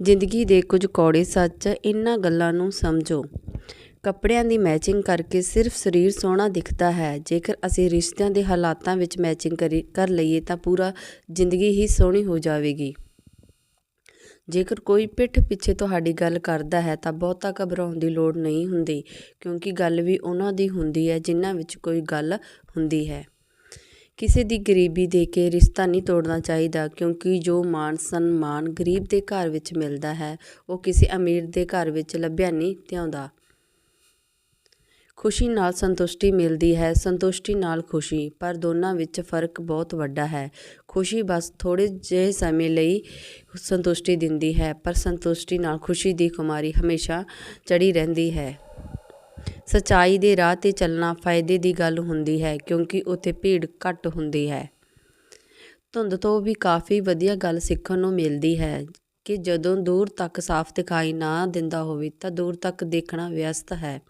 ਜ਼ਿੰਦਗੀ ਦੇ ਕੁਝ ਕੌੜੇ ਸੱਚ ਇਹਨਾਂ ਗੱਲਾਂ ਨੂੰ ਸਮਝੋ। ਕੱਪੜਿਆਂ ਦੀ ਮੈਚਿੰਗ ਕਰਕੇ ਸਿਰਫ ਸਰੀਰ ਸੋਹਣਾ ਦਿਖਦਾ ਹੈ। ਜੇਕਰ ਅਸੀਂ ਰਿਸ਼ਤਿਆਂ ਦੇ ਹਾਲਾਤਾਂ ਵਿੱਚ ਮੈਚਿੰਗ ਕਰੀ, ਕਰ ਲਈਏ ਤਾਂ ਪੂਰਾ ਜ਼ਿੰਦਗੀ ਹੀ ਸੋਹਣੀ ਹੋ ਜਾਵੇਗੀ। ਜੇਕਰ ਕੋਈ ਪਿੱਠ ਪਿੱਛੇ ਤੁਹਾਡੀ ਗੱਲ ਕਰਦਾ ਹੈ ਤਾਂ ਬਹੁਤਾ ਘਬਰਾਉਣ ਦੀ ਲੋੜ ਨਹੀਂ ਹੁੰਦੀ, ਕਿਉਂਕਿ ਗੱਲ ਵੀ ਉਹਨਾਂ ਦੀ ਹੁੰਦੀ ਹੈ ਜਿਨ੍ਹਾਂ ਵਿੱਚ ਕੋਈ ਗੱਲ ਹੁੰਦੀ ਹੈ। ਕਿਸੇ ਦੀ ਗਰੀਬੀ ਦੇ ਕੇ ਰਿਸ਼ਤਾ ਨਹੀਂ ਤੋੜਨਾ ਚਾਹੀਦਾ, ਕਿਉਂਕਿ ਜੋ ਮਾਣ ਸਨਮਾਨ ਗਰੀਬ ਦੇ ਘਰ ਵਿੱਚ ਮਿਲਦਾ ਹੈ, ਉਹ ਕਿਸੇ ਅਮੀਰ ਦੇ ਘਰ ਵਿੱਚ ਲੱਭਿਆ ਨਹੀਂ ਧਿਆਉਂਦਾ ਖੁਸ਼ੀ ਨਾਲ ਸੰਤੁਸ਼ਟੀ ਮਿਲਦੀ ਹੈ, ਸੰਤੁਸ਼ਟੀ ਨਾਲ ਖੁਸ਼ੀ, ਪਰ ਦੋਨਾਂ ਵਿੱਚ ਫ਼ਰਕ ਬਹੁਤ ਵੱਡਾ ਹੈ। ਖੁਸ਼ੀ ਬਸ ਥੋੜੇ ਜਿਹੇ ਸਮੇਂ ਲਈ ਸੰਤੁਸ਼ਟੀ ਦਿੰਦੀ ਹੈ, ਪਰ ਸੰਤੁਸ਼ਟੀ ਨਾਲ ਖੁਸ਼ੀ ਦੀ ਖੁਮਾਰੀ ਹਮੇਸ਼ਾ ਚੜੀ ਰਹਿੰਦੀ ਹੈ। ਸਚਾਈ ਦੇ ਰਾਹ ਤੇ ਚੱਲਣਾ ਫਾਇਦੇ ਦੀ ਗੱਲ ਹੁੰਦੀ ਹੈ, ਕਿਉਂਕਿ ਉੱਥੇ ਭੀੜ ਘੱਟ ਹੁੰਦੀ ਹੈ। ਧੁੰਦ ਤੋਂ ਵੀ ਕਾਫੀ ਵਧੀਆ ਗੱਲ ਸਿੱਖਣ ਨੂੰ ਮਿਲਦੀ ਹੈ ਕਿ ਜਦੋਂ ਦੂਰ ਤੱਕ ਸਾਫ਼ ਦਿਖਾਈ ਨਾ ਦਿੰਦਾ ਹੋਵੇ ਤਾਂ ਦੂਰ ਤੱਕ ਦੇਖਣਾ ਵਿਅਸਤ ਹੈ।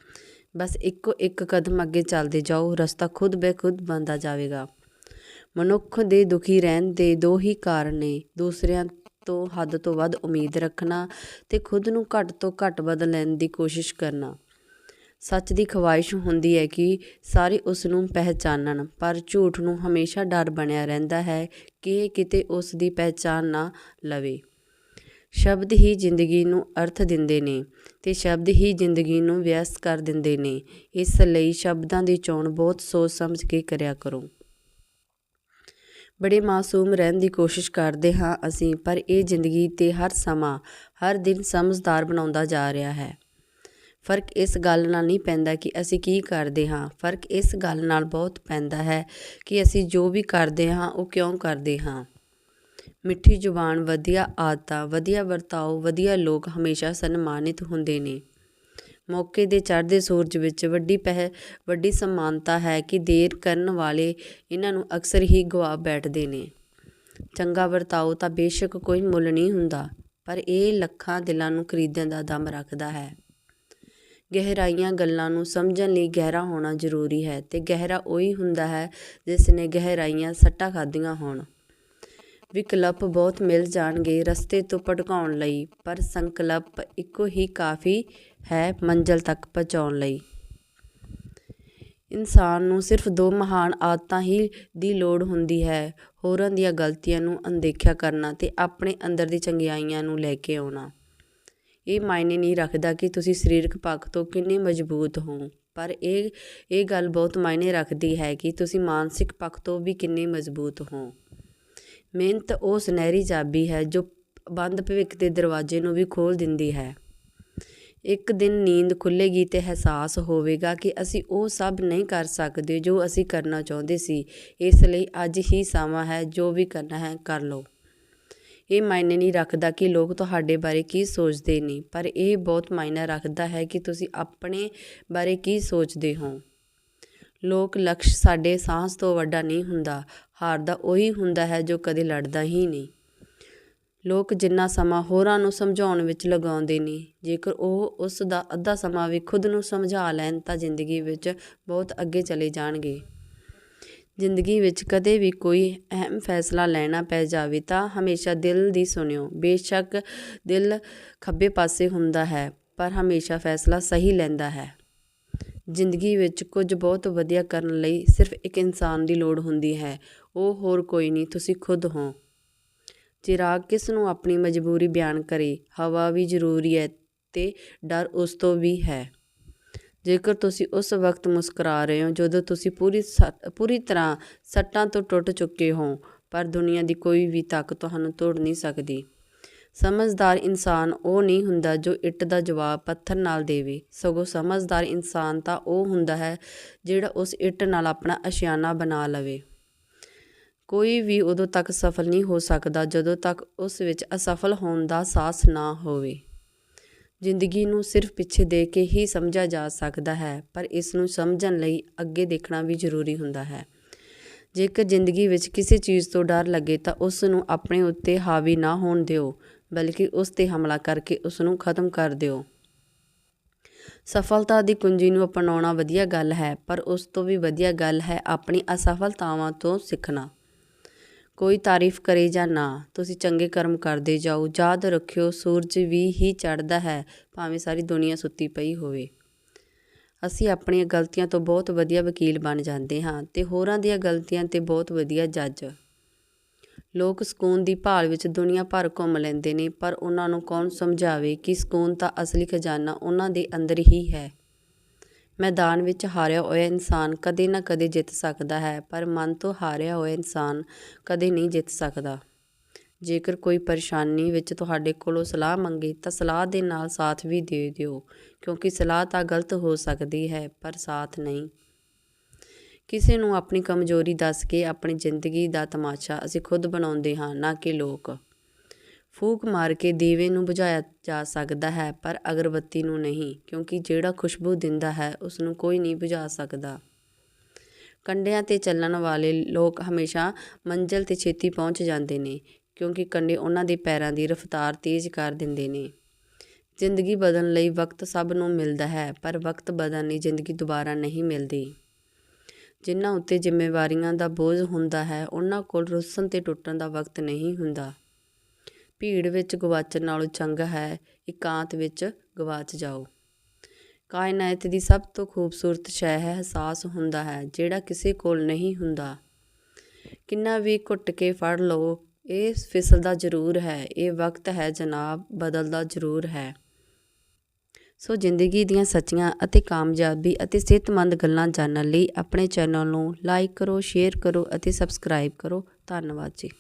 ਬਸ ਇੱਕੋ ਇੱਕ ਕਦਮ ਅੱਗੇ ਚੱਲਦੇ ਜਾਓ, ਰਸਤਾ ਖੁਦ ਬੇਖੁਦ ਬਣਦਾ ਜਾਵੇਗਾ। ਮਨੁੱਖ ਦੇ ਦੁਖੀ ਰਹਿਣ ਦੇ ਦੋ ਹੀ ਕਾਰਨ ਨੇ, ਦੂਸਰਿਆਂ ਤੋਂ ਹੱਦ ਤੋਂ ਵੱਧ ਉਮੀਦ ਰੱਖਣਾ ਤੇ ਖੁਦ ਨੂੰ ਘੱਟ ਤੋਂ ਘੱਟ ਬਦਲ ਲੈਣ ਦੀ ਕੋਸ਼ਿਸ਼ ਕਰਨਾ। ਸੱਚ ਦੀ ਖਵਾਇਸ਼ ਹੁੰਦੀ ਹੈ ਕਿ ਸਾਰੇ ਉਸ ਨੂੰ ਪਹਿਚਾਨਣ, ਪਰ ਝੂਠ ਨੂੰ ਹਮੇਸ਼ਾ ਡਰ ਬਣਿਆ ਰਹਿੰਦਾ ਹੈ ਕਿ ਇਹ ਕਿਤੇ ਉਸ ਦੀ ਪਹਿਚਾਨ ਨਾ ਲਵੇ। ਸ਼ਬਦ ਹੀ ਜ਼ਿੰਦਗੀ ਨੂੰ ਅਰਥ ਦਿੰਦੇ ਨੇ ਤੇ ਸ਼ਬਦ ਹੀ ਜ਼ਿੰਦਗੀ ਨੂੰ ਵਿਅਸਤ ਕਰ ਦਿੰਦੇ ਨੇ। ਇਸ ਲਈ ਸ਼ਬਦਾਂ ਦੀ ਚੋਣ ਬਹੁਤ ਸੋਚ ਸਮਝ ਕੇ ਕਰਿਆ ਕਰੋ। ਬੜੇ ਮਾਸੂਮ ਰਹਿਣ ਦੀ ਕੋਸ਼ਿਸ਼ ਕਰਦੇ ਹਾਂ ਅਸੀਂ, ਪਰ ਇਹ ਜ਼ਿੰਦਗੀ ਤੇ ਹਰ ਸਮਾਂ, ਹਰ ਦਿਨ ਸਮਝਦਾਰ ਬਣਾਉਂਦਾ ਜਾ ਰਿਹਾ ਹੈ। ਫ਼ਰਕ ਇਸ ਗੱਲ ਨਾਲ ਨਹੀਂ ਪੈਂਦਾ ਕਿ ਅਸੀਂ ਕੀ ਕਰਦੇ ਹਾਂ। ਫ਼ਰਕ ਇਸ ਗੱਲ ਨਾਲ ਬਹੁਤ ਪੈਂਦਾ ਹੈ ਕਿ ਅਸੀਂ ਜੋ ਵੀ ਕਰਦੇ ਹਾਂ, ਉਹ ਕਿਉਂ ਕਰਦੇ ਹਾਂ। ਮਿੱਠੀ ਜ਼ੁਬਾਨ, ਵਧੀਆ ਆਦਤਾਂ, ਵਧੀਆ ਵਰਤਾਓ, ਵਧੀਆ ਲੋਕ ਹਮੇਸ਼ਾ ਸਨਮਾਨਿਤ ਹੁੰਦੇ ਨੇ। ਮੌਕੇ ਦੇ ਚੜ੍ਹਦੇ ਸੂਰਜ ਵਿੱਚ ਵੱਡੀ ਪਹਿ, ਵੱਡੀ ਸਮਾਨਤਾ ਹੈ ਕਿ ਦੇਰ ਕਰਨ ਵਾਲੇ ਇਹਨਾਂ ਨੂੰ ਅਕਸਰ ਹੀ ਗਵਾ ਬੈਠਦੇ ਨੇ। ਚੰਗਾ ਵਰਤਾਓ ਤਾਂ ਬੇਸ਼ੱਕ ਕੋਈ ਮੁੱਲ ਨਹੀਂ ਹੁੰਦਾ, ਪਰ ਇਹ ਲੱਖਾਂ ਦਿਲਾਂ ਨੂੰ ਖਰੀਦਣ ਦਾ ਦਮ ਰੱਖਦਾ ਹੈ। ਗਹਿਰਾਈਆਂ ਗੱਲਾਂ ਨੂੰ ਸਮਝਣ ਲਈ ਗਹਿਰਾ ਹੋਣਾ ਜ਼ਰੂਰੀ ਹੈ ਤੇ ਗਹਿਰਾ ਉਹੀ ਹੁੰਦਾ ਹੈ ਜਿਸ ਨੇ ਗਹਿਰਾਈਆਂ ਸੱਟਾਂ ਖਾਧੀਆਂ ਹੋਣ। ਵਿਕਲਪ ਬਹੁਤ ਮਿਲ ਜਾਣਗੇ ਰਸਤੇ ਤੋਂ ਭਟਕਾਉਣ ਲਈ, ਪਰ ਸੰਕਲਪ ਇੱਕੋ ਹੀ ਕਾਫੀ ਹੈ ਮੰਜ਼ਲ ਤੱਕ ਪਹੁੰਚਾਉਣ ਲਈ। ਇਨਸਾਨ ਨੂੰ ਸਿਰਫ ਦੋ ਮਹਾਨ ਆਦਤਾਂ ਹੀ ਦੀ ਲੋੜ ਹੁੰਦੀ ਹੈ, ਹੋਰਾਂ ਦੀਆਂ ਗਲਤੀਆਂ ਨੂੰ ਅਣਦੇਖਿਆ ਕਰਨਾ ਤੇ ਆਪਣੇ ਅੰਦਰ ਦੀ ਚੰਗਿਆਈਆਂ ਨੂੰ ਲੈ ਕੇ ਆਉਣਾ। ਇਹ ਮਾਇਨੇ ਨਹੀਂ ਰੱਖਦਾ ਕਿ ਤੁਸੀਂ ਸਰੀਰਕ ਪੱਖ ਤੋਂ ਕਿੰਨੇ ਮਜ਼ਬੂਤ ਹੋ। ਪਰ ਇਹ ਇਹ ਗੱਲ ਬਹੁਤ ਮਾਇਨੇ ਰੱਖਦੀ ਹੈ ਕਿ ਤੁਸੀਂ ਮਾਨਸਿਕ ਪੱਖ ਤੋਂ ਵੀ ਕਿੰਨੇ ਮਜ਼ਬੂਤ ਹੋ। ਮਿਹਨਤ ਉਹ ਸੁਨਹਿਰੀ ਚਾਬੀ ਹੈ ਜੋ ਬੰਦ ਭਵਿੱਖ ਦੇ ਦਰਵਾਜ਼ੇ ਨੂੰ ਵੀ ਖੋਲ੍ਹ ਦਿੰਦੀ ਹੈ। ਇੱਕ ਦਿਨ ਨੀਂਦ ਖੁੱਲੇਗੀ ਤੇ ਅਹਿਸਾਸ ਹੋਵੇਗਾ ਕਿ ਅਸੀਂ ਉਹ ਸਭ ਨਹੀਂ ਕਰ ਸਕਦੇ ਜੋ ਅਸੀਂ ਕਰਨਾ ਚਾਹੁੰਦੇ ਸੀ। ਇਸ ਲਈ ਅੱਜ ਹੀ ਸਮਾਂ ਹੈ ਜੋ ਵੀ ਕਰਨਾ ਹੈ, ਕਰ ਲਓ। ਇਹ ਮਾਇਨੇ ਨਹੀਂ ਰੱਖਦਾ ਕਿ ਲੋਕ ਤੁਹਾਡੇ ਬਾਰੇ ਕੀ ਸੋਚਦੇ ਨੇ, ਪਰ ਇਹ ਬਹੁਤ ਮਾਇਨਾ ਰੱਖਦਾ ਹੈ ਕਿ ਤੁਸੀਂ ਆਪਣੇ ਬਾਰੇ ਕੀ ਸੋਚਦੇ ਹੋ। ਲੋਕ ਲਕਸ਼ ਸਾਡੇ ਸਾਹਸ ਤੋਂ ਵੱਡਾ ਨਹੀਂ ਹੁੰਦਾ ਹਾਰਦਾ ਉਹੀ ਹੁੰਦਾ ਹੈ ਜੋ ਕਦੇ ਲੜਦਾ ਹੀ ਨਹੀਂ। ਲੋਕ ਜਿੰਨਾ ਸਮਾਂ ਹੋਰਾਂ ਨੂੰ ਸਮਝਾਉਣ ਵਿੱਚ ਲਗਾਉਂਦੇ ਨੇ, ਜੇਕਰ ਉਹ ਉਸ ਦਾ ਅੱਧਾ ਸਮਾਂ ਵੀ ਖੁਦ ਨੂੰ ਸਮਝਾ ਲੈਣ ਤਾਂ ਜ਼ਿੰਦਗੀ ਵਿੱਚ ਬਹੁਤ ਅੱਗੇ ਚਲੇ ਜਾਣਗੇ। ਜ਼ਿੰਦਗੀ ਵਿੱਚ ਕਦੇ ਵੀ ਕੋਈ ਅਹਿਮ ਫੈਸਲਾ ਲੈਣਾ ਪੈ ਜਾਵੇ ਤਾਂ ਹਮੇਸ਼ਾ ਦਿਲ ਦੀ ਸੁਣਿਓ। ਬੇਸ਼ੱਕ ਦਿਲ ਖੱਬੇ ਪਾਸੇ ਹੁੰਦਾ ਹੈ, ਪਰ ਹਮੇਸ਼ਾ ਫੈਸਲਾ ਸਹੀ ਲੈਂਦਾ ਹੈ। ਜ਼ਿੰਦਗੀ ਵਿੱਚ ਕੁਝ ਬਹੁਤ ਵਧੀਆ ਕਰਨ ਲਈ ਸਿਰਫ ਇੱਕ ਇਨਸਾਨ ਦੀ ਲੋੜ ਹੁੰਦੀ ਹੈ, ਉਹ ਹੋਰ ਕੋਈ ਨਹੀਂ, ਤੁਸੀਂ ਖੁਦ ਹੋ। ਚਿਰਾਗ ਕਿਸ ਨੂੰ ਆਪਣੀ ਮਜਬੂਰੀ ਬਿਆਨ ਕਰੇ? ਹਵਾ ਵੀ ਜ਼ਰੂਰੀ ਹੈ ਤੇ ਡਰ ਉਸ ਤੋਂ ਵੀ ਹੈ। ਜੇਕਰ ਤੁਸੀਂ ਉਸ ਵਕਤ ਮੁਸਕਰਾ ਰਹੇ ਹੋ ਜਦੋਂ ਤੁਸੀਂ ਪੂਰੀ ਪੂਰੀ ਤਰ੍ਹਾਂ ਸੱਟਾਂ ਤੋਂ ਟੁੱਟ ਚੁੱਕੇ ਹੋ, ਪਰ ਦੁਨੀਆ ਦੀ ਕੋਈ ਵੀ ਤੱਕ ਤੁਹਾਨੂੰ ਤੋੜ ਨਹੀਂ ਸਕਦੀ। ਸਮਝਦਾਰ ਇਨਸਾਨ ਉਹ ਨਹੀਂ ਹੁੰਦਾ ਜੋ ਇੱਟ ਦਾ ਜਵਾਬ ਪੱਥਰ ਨਾਲ ਦੇਵੇ। ਸਗੋਂ ਸਮਝਦਾਰ ਇਨਸਾਨ ਤਾਂ ਉਹ ਹੁੰਦਾ ਹੈ ਜਿਹੜਾ ਉਸ ਇੱਟ ਨਾਲ ਆਪਣਾ ਅਸ਼ਿਆਨਾ ਬਣਾ ਲਵੇ। ਕੋਈ ਵੀ ਉਦੋਂ ਤੱਕ ਸਫਲ ਨਹੀਂ ਹੋ ਸਕਦਾ ਜਦੋਂ ਤੱਕ ਉਸ ਵਿੱਚ ਅਸਫਲ ਹੋਣ ਦਾ ਸਾਹਸ ਨਾ ਹੋਵੇ। ਜ਼ਿੰਦਗੀ ਨੂੰ ਸਿਰਫ ਪਿੱਛੇ ਦੇ ਕੇ ਹੀ ਸਮਝਿਆ ਜਾ ਸਕਦਾ ਹੈ, ਪਰ ਇਸ ਨੂੰ ਸਮਝਣ ਲਈ ਅੱਗੇ ਦੇਖਣਾ ਵੀ ਜ਼ਰੂਰੀ ਹੁੰਦਾ ਹੈ। ਜੇਕਰ ਜ਼ਿੰਦਗੀ ਵਿੱਚ ਕਿਸੇ ਚੀਜ਼ ਤੋਂ ਡਰ ਲੱਗੇ ਤਾਂ ਉਸ ਨੂੰ ਆਪਣੇ ਉੱਤੇ ਹਾਵੀ ਨਾ ਹੋਣ ਦਿਓ, ਬਲਕਿ ਉਸ ਤੇ ਹਮਲਾ ਕਰਕੇ ਉਸ ਨੂੰ ਖਤਮ ਕਰ ਦਿਓ। ਸਫਲਤਾ ਦੀ ਕੁੰਜੀ ਨੂੰ ਅਪਣਾਉਣਾ ਵਧੀਆ ਗੱਲ ਹੈ, ਪਰ ਉਸ ਤੋਂ ਵੀ ਵਧੀਆ ਗੱਲ ਹੈ ਆਪਣੀ ਅਸਫਲਤਾਵਾਂ ਤੋਂ ਸਿੱਖਣਾ। ਕੋਈ ਤਾਰੀਫ ਕਰੇ ਜਾਂ ਨਾ, ਤੁਸੀਂ ਚੰਗੇ ਕਰਮ ਕਰਦੇ ਜਾਓ। ਯਾਦ ਰੱਖਿਓ, ਸੂਰਜ ਵੀ ਹੀ ਚੜ੍ਹਦਾ ਹੈ, ਭਾਵੇਂ ਸਾਰੀ ਦੁਨੀਆ ਸੁੱਤੀ ਪਈ ਹੋਵੇ। ਅਸੀਂ ਆਪਣੀਆਂ ਗਲਤੀਆਂ ਤੋਂ ਬਹੁਤ ਵਧੀਆ ਵਕੀਲ ਬਣ ਜਾਂਦੇ ਹਾਂ ਤੇ ਹੋਰਾਂ ਦੀਆਂ ਗਲਤੀਆਂ ਤੇ ਬਹੁਤ ਵਧੀਆ ਜੱਜ। ਲੋਕ ਸਕੂਨ ਦੀ ਭਾਲ ਵਿੱਚ ਦੁਨੀਆ ਭਰ ਘੁੰਮ ਲੈਂਦੇ ਨੇ, ਪਰ ਉਹਨਾਂ ਨੂੰ ਕੌਣ ਸਮਝਾਵੇ ਕਿ ਸਕੂਨ ਤਾਂ ਅਸਲੀ ਖਜ਼ਾਨਾ ਉਹਨਾਂ ਦੇ ਅੰਦਰ ਹੀ ਹੈ? ਮੈਦਾਨ ਵਿੱਚ ਹਾਰਿਆ ਹੋਇਆ ਇਨਸਾਨ ਕਦੇ ਨਾ ਕਦੇ ਜਿੱਤ ਸਕਦਾ ਹੈ, ਪਰ ਮਨ ਤੋਂ ਹਾਰਿਆ ਹੋਇਆ ਇਨਸਾਨ ਕਦੇ ਨਹੀਂ ਜਿੱਤ ਸਕਦਾ। ਜੇਕਰ ਕੋਈ ਪਰੇਸ਼ਾਨੀ ਵਿੱਚ ਤੁਹਾਡੇ ਕੋਲੋਂ ਸਲਾਹ ਮੰਗੇ ਤਾਂ ਸਲਾਹ ਦੇ ਨਾਲ ਸਾਥ ਵੀ ਦੇ ਦਿਓ, ਕਿਉਂਕਿ ਸਲਾਹ ਤਾਂ ਗਲਤ ਹੋ ਸਕਦੀ ਹੈ, ਪਰ ਸਾਥ ਨਹੀਂ। ਕਿਸੇ ਨੂੰ ਆਪਣੀ ਕਮਜ਼ੋਰੀ ਦੱਸ ਕੇ ਆਪਣੀ ਜ਼ਿੰਦਗੀ ਦਾ ਤਮਾਸ਼ਾ ਅਸੀਂ ਖੁਦ ਬਣਾਉਂਦੇ ਹਾਂ, ਨਾ ਕਿ ਲੋਕ। ਫੂਕ ਮਾਰ ਕੇ ਦੀਵੇ ਨੂੰ ਬੁਝਾਇਆ ਜਾ ਸਕਦਾ ਹੈ, ਪਰ ਅਗਰਬੱਤੀ ਨੂੰ ਨਹੀਂ, ਕਿਉਂਕਿ ਜਿਹੜਾ ਖੁਸ਼ਬੂ ਦਿੰਦਾ ਹੈ ਉਸ ਨੂੰ ਕੋਈ ਨਹੀਂ ਬੁਝਾ ਸਕਦਾ। ਕੰਡਿਆਂ ਤੇ ਚੱਲਣ ਵਾਲੇ ਲੋਕ ਹਮੇਸ਼ਾ ਮੰਜ਼ਿਲ ਤੇ ਛੇਤੀ ਪਹੁੰਚ ਜਾਂਦੇ ਨੇ, ਕਿਉਂਕਿ ਕੰਡੇ ਉਹਨਾਂ ਦੇ ਪੈਰਾਂ ਦੀ ਰਫ਼ਤਾਰ ਤੇਜ਼ ਕਰ ਦਿੰਦੇ ਨੇ। ਜ਼ਿੰਦਗੀ ਬਦਲਣ ਲਈ ਵਕਤ ਸਭ ਨੂੰ ਮਿਲਦਾ ਹੈ, ਪਰ ਵਕਤ ਬਦਲਣ ਲਈ ਜ਼ਿੰਦਗੀ ਦੁਬਾਰਾ ਨਹੀਂ ਮਿਲਦੀ। ਜਿਨ੍ਹਾਂ ਉੱਤੇ ਜ਼ਿੰਮੇਵਾਰੀਆਂ ਦਾ ਬੋਝ ਹੁੰਦਾ ਹੈ, ਉਹਨਾਂ ਕੋਲ ਰੁੱਸਣ ਤੇ ਟੁੱਟਣ ਦਾ ਵਕਤ ਨਹੀਂ ਹੁੰਦਾ। ਭੀੜ ਵਿੱਚ ਗਵਾਚਣ ਨਾਲੋਂ ਚੰਗਾ ਹੈ, ਇਕਾਂਤ ਵਿੱਚ ਗਵਾਚ ਜਾਓ। ਕਾਇਨਾਤ ਦੀ ਸਭ ਤੋਂ ਖੂਬਸੂਰਤ ਸ਼ੈ ਹੈ ਅਹਿਸਾਸ ਹੁੰਦਾ ਹੈ, ਜਿਹੜਾ ਕਿਸੇ ਕੋਲ ਨਹੀਂ ਹੁੰਦਾ। ਕਿੰਨਾ ਵੀ ਘੁੱਟ ਕੇ ਫੜ ਲਓ, ਇਹ ਫਿਸਲਦਾ ਜ਼ਰੂਰ ਹੈ, ਇਹ ਵਕਤ ਹੈ ਜਨਾਬ, ਬਦਲਦਾ ਜ਼ਰੂਰ ਹੈ। ਸੋ ਜ਼ਿੰਦਗੀ ਦੀਆਂ ਸੱਚੀਆਂ ਅਤੇ ਕਾਮਯਾਬੀ ਅਤੇ ਸਿਹਤਮੰਦ ਗੱਲਾਂ ਜਾਣਨ ਲਈ ਆਪਣੇ ਚੈਨਲ ਨੂੰ ਲਾਈਕ ਕਰੋ, ਸ਼ੇਅਰ ਕਰੋ ਅਤੇ ਸਬਸਕ੍ਰਾਈਬ ਕਰੋ। ਧੰਨਵਾਦ ਜੀ।